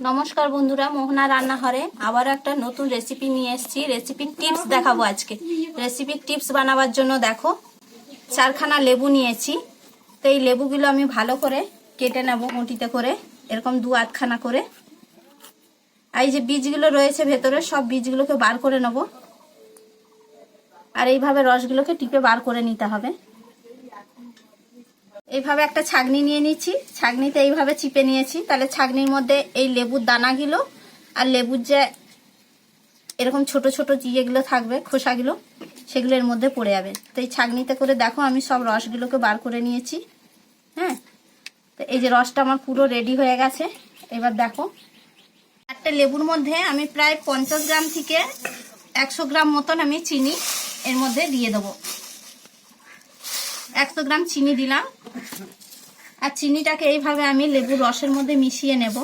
নমস্কার বন্ধুরা, মোহনা রান্নাঘরে আবার একটা নতুন রেসিপি নিয়ে এসেছি। রেসিপির টিপস দেখাবো আজকে। রেসিপির টিপস বানাবার জন্য দেখো, চারখানা লেবু নিয়েছি। তো এই লেবুগুলো আমি ভালো করে কেটে নেব মুটিতে করে, এরকম দু আধখানা করে। আর এই যে বীজগুলো রয়েছে ভেতরে, সব বীজগুলোকে বার করে নেব। আর এইভাবে রসগুলোকে টিপে বার করে নিতে হবে। এইভাবে একটা ছাগনি নিয়ে নিচ্ছি ছাগনিতে এইভাবে চিপে নিয়েছি। তাহলে ছাগনির মধ্যে এই লেবুর দানাগুলো আর লেবুর যে এরকম ছোট ছোট ইয়েগুলো থাকবে, খোসাগুলো, সেগুলো এর মধ্যে পড়ে যাবে। তো এই ছাগনিতে করে দেখো, আমি সব রসগুলোকে বার করে নিয়েছি। হ্যাঁ? তো এই যে রসটা আমার পুরো রেডি হয়ে গেছে। এবার দেখো, একটা লেবুর মধ্যে আমি প্রায় পঞ্চাশ গ্রাম থেকে একশো গ্রাম মতন আমি চিনি এর মধ্যে দিয়ে দেবো। একশো গ্রাম চিনি দিলাম। আর চিনিটাকে এইভাবে আমি লেবুর রসের মধ্যে মিশিয়ে নেব।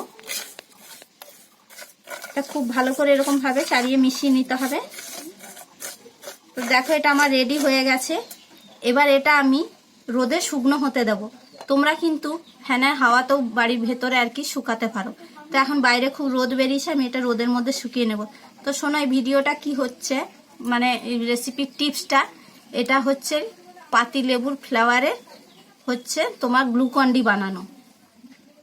এটা খুব ভালো করে এরকম ভাবে চারিয়ে মিশিয়ে নিতে হবে। তো দেখো এটা আমার রেডি হয়ে গেছে। এবার এটা আমি রোদে শুকনো হতে দেব। তোমরা কিন্তু ফ্যানের হাওয়াতেও বাড়ির ভেতরে আর কি শুকাতে পারো। তো এখন বাইরে খুব রোদ বেরিয়েছে, আমি এটা রোদের মধ্যে শুকিয়ে নেব। তো শোনো, এই ভিডিওটা কি হচ্ছে? মানে রেসিপির টিপসটা এটা হচ্ছে পাতি লেবুর ফ্লেভারে হচ্ছে তোমার গ্লুকন্ডি বানানো।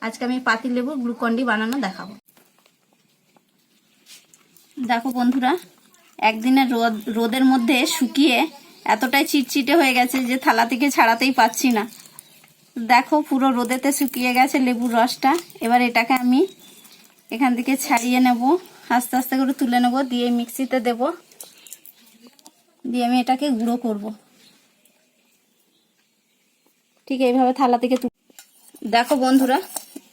আজকে আমি পাতি লেবুর গ্লুকন্ডি বানানো দেখাবো। দেখো বন্ধুরা, একদিনের রোদ, রোদের মধ্যে শুকিয়ে এতটাই চিটচিটে হয়ে গেছে যে থালা থেকে ছাড়াতেই পাচ্ছি না। দেখো পুরো রোদেতে শুকিয়ে গেছে লেবুর রসটা। এবার এটাকে আমি এখান থেকে ছাড়িয়ে নেব। আস্তে আস্তে করে তুলে নেব, দিয়ে মিক্সিতে দেব। দিয়ে আমি এটাকে গুঁড়ো করব। ঠিক এইভাবে থালা থেকে দেখো বন্ধুরা,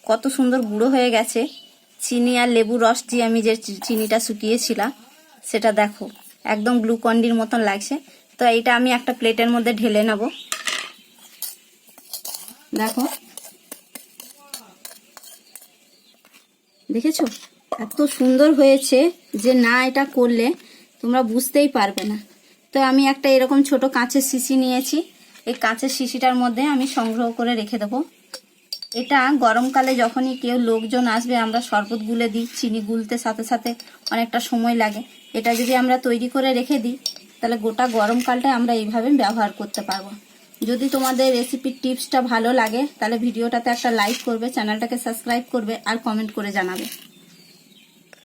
কত সুন্দর গুঁড়ো হয়ে গেছে। চিনি আর লেবু রস দিয়ে আমি যে চিনিটা শুকিয়েছিলাম, সেটা দেখো, একদম গ্লুকন্ডির মতন লাগছে। তো এইটা আমি একটা প্লেটের মধ্যে ঢেলে নেব। দেখো। দেখেছ? এত সুন্দর হয়েছে যে না এটা করলে তোমরা বুঝতেই পারবে না। তো আমি একটা এরকম ছোট কাঁচের শিশি নিয়েছি। এই কাঁচের শিশিটার মধ্যে আমি সংগ্রহ করে রেখে দেবো। এটা গরমকালে যখনই কেউ লোকজন আসবে, আমরা শরবত গুলে দিই, চিনি গুলতে সাথে সাথে অনেকটা সময় লাগে। এটা যদি আমরা তৈরি করে রেখে দিই, তাহলে গোটা গরমকালটায় আমরা এইভাবে ব্যবহার করতে পারব। যদি তোমাদের রেসিপির টিপসটা ভালো লাগে, তাহলে ভিডিওটাতে একটা লাইক করবে চ্যানেলটাকে সাবস্ক্রাইব করবে আর কমেন্ট করে জানাবে।